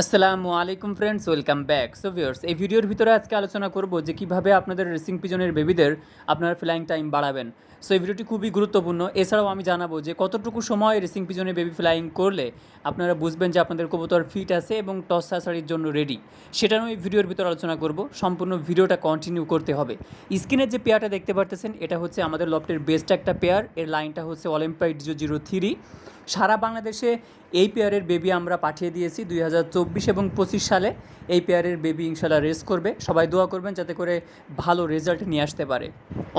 আসসালামু আলাইকুম friends welcome back so viewers এই ভিডিওর ভিতরে আজকে আলোচনা করব যে কীভাবে আপনাদের রেসিং পিজনের বেবিদের আপনার ফ্লাইং টাইম বাড়াবেন। সো এই ভিডিওটি খুবই গুরুত্বপূর্ণ। এছাড়াও আমি জানাব যে কতটুকু সময় রেসিং পিজনের বেবি ফ্লাইং করলে আপনারা বুঝবেন যে আপনাদের কবুতর ফিট আছে এবং টস সাসারির জন্য রেডি সেটা আমি ভিডিওর ভিতরে আলোচনা করব। সম্পূর্ণ ভিডিওটা কন্টিনিউ করতে হবে। স্ক্রিনের যে পেয়ারটা দেখতে পারতেছেন, এটা হচ্ছে আমাদের লফটের বেস্ট একটা পেয়ার এর লাইনটা হচ্ছে অলিম্পাইড জিরো থ্রি সারা বাংলাদেশে এই পেয়ারের বেবি আমরা পাঠিয়ে দিয়েছি দুই হাজার চব্বিশ এবং পঁচিশ সালে। এই পেয়ারের বেবি ইনশাল্লাহ রেস করবে। সবাই দোয়া করবেন যাতে করে ভালো রেজাল্ট নিয়ে আসতে পারে।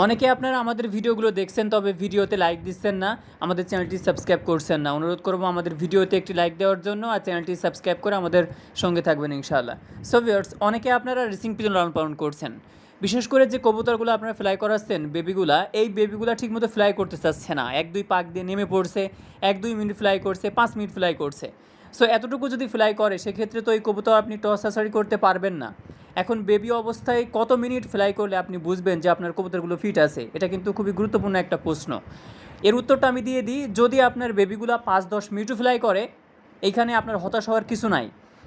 অনেকে আপনারা আমাদের ভিডিওগুলো দেখছেন, তবে ভিডিওতে লাইক দিচ্ছেন না। আমাদের চ্যানেলটি সাবস্ক্রাইব করছেন না। অনুরোধ করব আমাদের ভিডিওতে একটি লাইক দেওয়ার জন্য আর চ্যানেলটি সাবস্ক্রাইব করে আমাদের সঙ্গে থাকবেন ইনশাআল্লাহ সো ভিউয়ার্স অনেকে আপনারা রেসিং পিজন লালন পালন করছেন। বিশেষ করে যে কবুতরগুলো আপনারা ফ্লাই করাচ্ছেন বেবিগুলা এই বেবিগুলা ঠিকমতো ফ্লাই করতে চাচ্ছে না। এক, দুই পাক দিয়ে নেমে পড়ছে, এক, দুই মিনিট ফ্লাই করছে, পাঁচ মিনিট ফ্লাই করছে। সো এতটুকু যদি ফ্লাই করে, সেক্ষেত্রে তো এই কবুতর আপনি টস আসারি করতে পারবেন না। এখন বেবি অবস্থায় কত মিনিট ফ্লাই করলে আপনি বুঝবেন যে আপনার কবুতরগুলো ফিট আছে? এটা কিন্তু খুবই গুরুত্বপূর্ণ একটা প্রশ্ন। এর উত্তরটা আমি দিয়ে দিই, যদি আপনার বেবিগুলা পাঁচ, দশ মিনিটও ফ্লাই করে, এইখানে আপনার হতাশ হওয়ার কিছু নাই।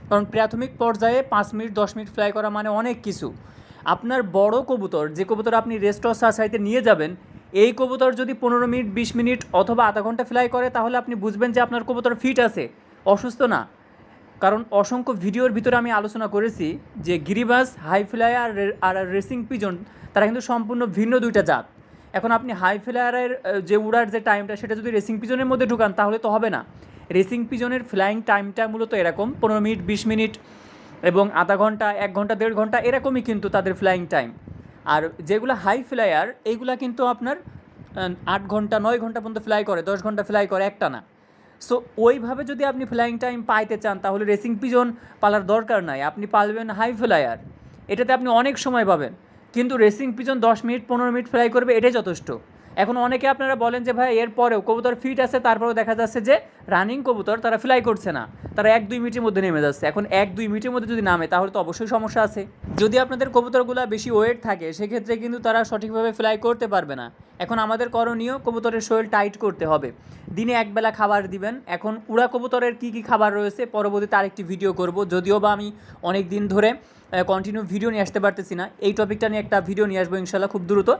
কারণ প্রাথমিক পর্যায়ে পাঁচ মিনিট, দশ মিনিট ফ্লাই করা মানে অনেক কিছু। আপনার বড় কবুতর, যে কবুতর আপনি রেস্ট অফ সাইতে নিয়ে যাবেন, এই কবুতর যদি পনেরো মিনিট, বিশ মিনিট অথবা আধা ঘণ্টা ফ্লাই করে, তাহলে আপনি বুঝবেন যে আপনার কবুতর ফিট আছে। অসুস্থ না। কারণ অসংখ্য ভিডিওর ভিতরে আমি আলোচনা করেছি যে গিরিবাস হাই ফ্লায়ার আর রেসিং পিজন তারা কিন্তু সম্পূর্ণ ভিন্ন দুইটা জাত। এখন আপনি হাই ফ্লায়ারের যে উড়ার যে টাইমটা সেটা যদি রেসিং পিজনের মধ্যে ঢুকান, তাহলে তো হবে না। রেসিং পিজনের ফ্লাইং টাইমটা মূলত এরকম, পনেরো মিনিট, বিশ মিনিট এবং আধা ঘণ্টা, এক ঘণ্টা, দেড় ঘণ্টা এরকমই কিন্তু তাদের ফ্লাইং টাইম আর যেগুলো হাই ফ্লায়ার এইগুলা কিন্তু আপনার আট ঘণ্টা, নয় ঘণ্টা পর্যন্ত ফ্লাই করে, দশ ঘণ্টা ফ্লাই করে একটা না। সো ওইভাবে যদি আপনি ফ্লাইং টাইম পাইতে চান, তাহলে রেসিং পিজন পালার দরকার নাই। আপনি পালবেন হাই ফ্লায়ার এটাতে আপনি অনেক সময় পাবেন। কিন্তু রেসিং পিজন দশ মিনিট, পনেরো মিনিট ফ্লাই করবে, এটাই যথেষ্ট। এখন অনেকে আপনারা বলেন যে, ভাই এরপরেও কবুতর ফিট আছে, তারপরেও দেখা যাচ্ছে যে রানিং কবুতর তারা ফ্লাই করছে না। তারা এক দুই মিনিটের মধ্যে নেমে যাচ্ছে। এখন এক দুই মিনিটের মধ্যে যদি নামে, তাহলে তো অবশ্যই সমস্যা আছে। যদি আপনাদের কবুতরগুলো বেশি ওয়েট থাকে, সেক্ষেত্রে কিন্তু তারা সঠিকভাবে ফ্লাই করতে পারবে না। এখন আমাদের করণীয় কবুতরের শরীর টাইট করতে হবে। দিনে একবেলা খাবার দিবেন। এখন উড়া কবুতরের কী কী খাবার রয়েছে, পরবর্তীতে আরেকটি ভিডিও করব। যদিও বা আমি অনেক দিন ধরে কন্টিনিউ ভিডিও নিয়ে আসতে পারতেছি না। এই টপিকটা নিয়ে একটা ভিডিও নিয়ে আসব ইনশাল্লাহ খুব দ্রুত।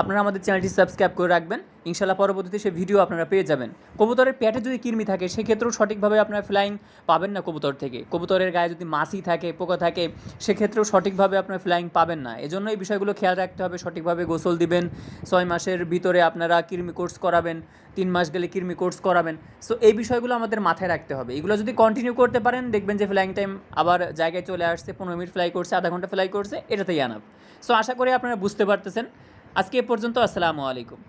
আপনারা আমাদের চ্যানেলটি সাবস্ক্রাইব করে রাখবেন। ইনশাল্লাহ পরবর্তীতে সেই ভিডিও আপনারা পেয়ে যাবেন। কবুতরের পেটে যদি কৃমি থাকে, সেক্ষেত্রেও সঠিকভাবে আপনারা ফ্লাইং পাবেন না কবুতর থেকে। কবুতরের গায়ে যদি মাছি থাকে, পোকা থাকে, সেক্ষেত্রেও সঠিকভাবে আপনার ফ্লাইং পাবেন না। এজন্য এই বিষয়গুলো খেয়াল রাখতে হবে, সঠিকভাবে গোসল দিবেন। ছয় মাসের ভিতরে আপনারা কৃমি কোর্স করাবেন, তিন মাস গেলে কৃমি কোর্স করাবেন। সো এই বিষয়গুলো আমাদের মাথায় রাখতে হবে। এগুলো যদি কন্টিনিউ করতে পারেন, দেখবেন যে ফ্লাইং টাইম আবার জায়গায় চলে আসছে, পনেরো মিনিট ফ্লাই করছে, আধা ঘণ্টা ফ্লাই করছে, এটাতেই আনাব সো আশা করি আপনারা বুঝতে পারতেছেন। আজকে এ পর্যন্ত আসসালামু আলাইকুম।